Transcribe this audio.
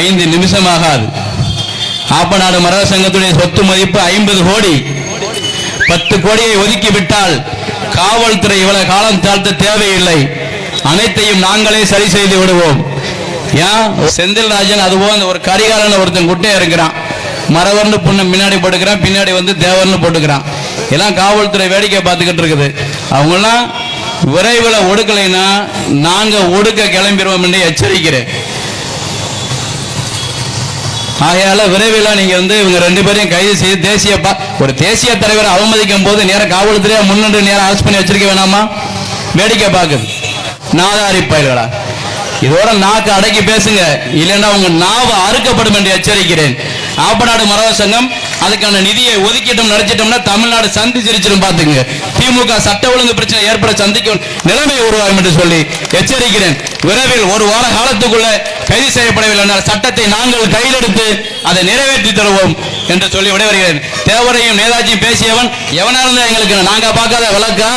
ஐந்து நிமிஷம் ஆகாது ஆப்பநாடு மரக சங்கத்துடைய சொத்து மதிப்பு ஐம்பது கோடி. பத்து கோடியை ஒதுக்கி விட்டால் காவல்துறை இவ்வளவு காலம் தாழ்த்த தேவையில்லை. அனைத்தையும் நாங்களே சரி செய்து விடுவோம். ஏன்? செந்தில்ராஜன் அதுபோல் அந்த ஒரு கரிகாலன் ஒருத்தன் குட்டையா இருக்கிறான். மரவர்னு புண்ணு முன்னாடி போட்டுக்கிறான் பின்னாடி வந்து தேவர்னு போட்டுக்கிறான். எல்லாம் காவல்துறை வேடிக்கை பார்த்துக்கிட்டு இருக்குது. அவங்கெல்லாம் விரைவில் ஒடுக்கலைன்னா நாங்கள் ஒடுக்க கிளம்பிடுவோம் என்று எச்சரிக்கிறேன். ஆகையால விரைவில் நீங்க வந்து இவங்க ரெண்டு பேரையும் கைது செய்து தேசிய ஒரு தேசிய தலைவரை அவமதிக்கும் போது நேரம் காவல்துறையா முன்னின்று நேரம் அரசு பண்ணி வச்சிருக்க வேணாமா? வேடிக்கை பார்க்குது. நாதாரி பயிர்களா இதோட நாக்கு அடக்கி பேசுங்க. இல்லைன்னா உங்க நாவு அறுக்கப்படும் என்று எச்சரிக்கிறேன். ஆப்பநாடு மரவ சங்கம் அதுக்கான நிதியை ஒதுக்கிட்டும் நடத்திட்டோம்னா தமிழ்நாடு சந்தி சிரிச்சிடும் பாத்துங்க திமுக சட்ட ஒழுங்கு பிரச்சனை ஏற்பட சந்திக்கும் நிலைமை உருவாகும் என்று சொல்லி எச்சரிக்கிறேன். விரைவில் ஒரு வார காலத்துக்குள்ள கைது செய்யப்படவில்லை என்றால் சட்டத்தை நாங்கள் கையில் எடுத்து அதை நிறைவேற்றி தருவோம் என்று சொல்லி விடைபெறுகிறேன். தேவரையும் நேதாஜியும் பேசியவன் எவனா இருந்தா எங்களுக்கு நாங்க பார்க்காத விளக்கா